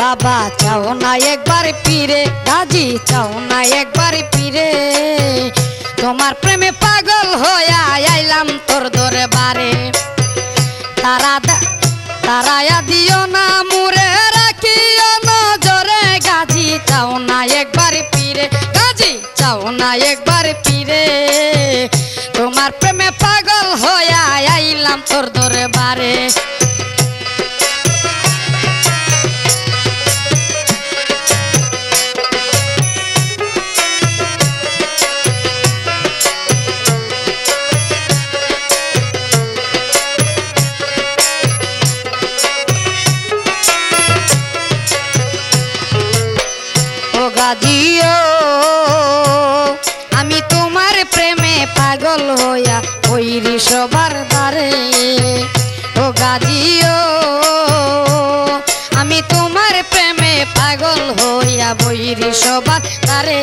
বাবা, চাও না একবার পিরে গাজি চাও না একবার পিরে তোমার প্রেমে পাগল হইয়া আইলাম তোর দরবারে। তারা দা- তারায়া দিও না মুরে, রাখিও নজরে। গাজি, চাও না একবার পিরে গাজি, চাও না একবার পিরে তোমার প্রেমে পাগল হইয়া আইলাম তোর দরবারে। ও গাজিও আমি তোমার প্রেমে পাগল হইয়া ওইরি সবার বারে। ও গাজিও, আমি তোমার প্রেমে পাগল হইয়া বইরি সবার তারে।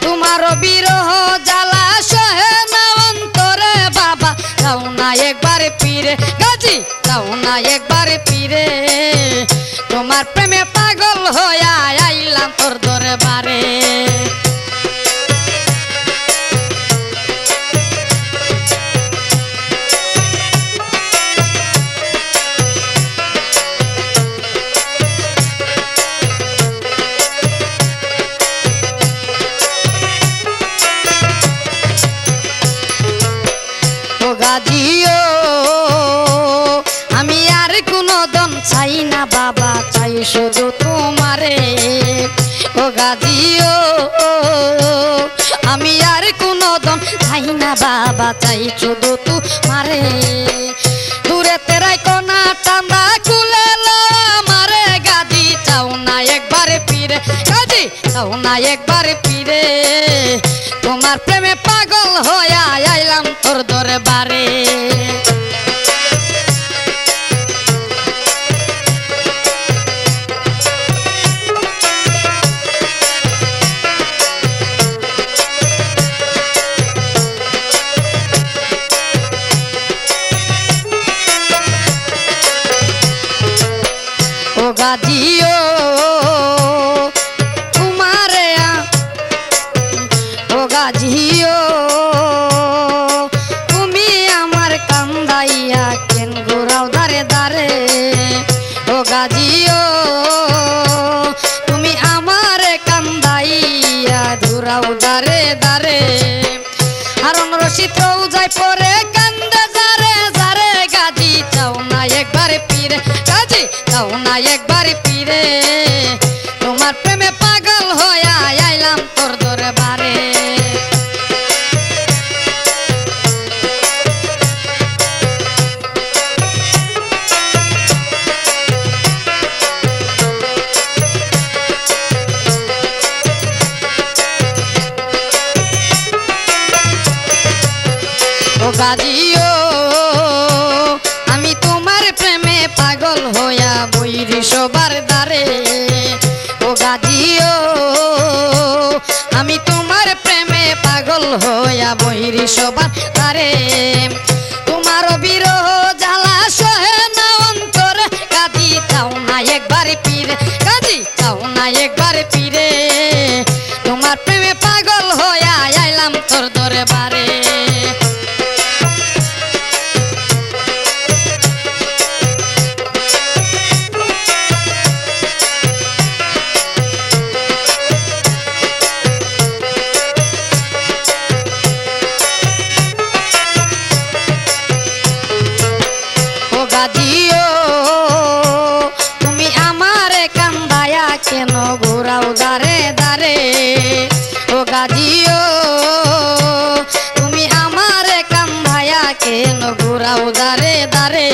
তোমার বিরহ জ্বালা সহে যাও না একবার পীরে গাজি, যাও না একবার পীরে তোমার প্রেমে পাগল হয়ে আইলাম তোর দরবারে। ও গাজিও আমি আর কোনো দম চাই না, বাবা, চাই শুধু তোমারে। ও গাজিও আমি আর কোনো দম চাই না, বাবা, চাই শুধু তোমারে। দূরে তেরাই কোনা টান্দা কুলে মারে গাজি চাও না একবার ফিরে। গাজি চাও না একবার ফিরে। তোমার প্রেমে পাগল হইয়া আইলাম তোর দরবারে। গাজিও গাজিও। তুমি আমার কান্দাইয়া কেন ঘোরাও দারে দারে ও গাজিও, তুমি আমার কান্দাইয়া ঘুরাও দারে দারে হারণ রশিদ যাই পরে কান্দে যারে যারে গাজি চাও না একবার পীরে, গাজি চাও না একবার ও আমি তোমার প্রেমে পাগল হইয়া বইরি সবার দ্বারে। ও গাজিও, আমি তোমার প্রেমে পাগল হইয়া বইরি সবার দ্বারে। তোমার বিরহ জ্বালা সহে না অন্তরে। গাজি চাও না একবার পীরে, গাজি চাও না একবার পীরে। তোমার প্রেমে পাগল হইয়া আইলাম তোর দরবারে। কেন ঘুরাও দারে দারে।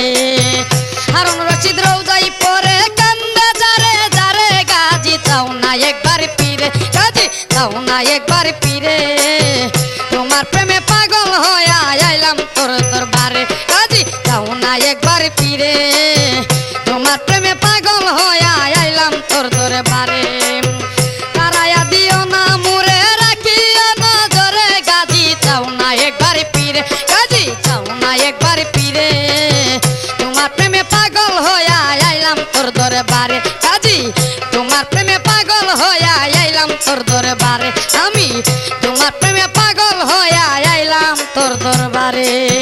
হারুন রশিদ রৌদাই পরে কান্দে যারে যারে গাজি চাও না একবার পিরে, গাজি চাও না একবার পিরে। তোমার প্রেমে পাগল হয়ে আইলাম তোর দরবারে, গাজি চাও না একবার পীরে। তোর দরবারে। আমি তোমার প্রেমে পাগল হয়ে আইলাম তোর দরবারে।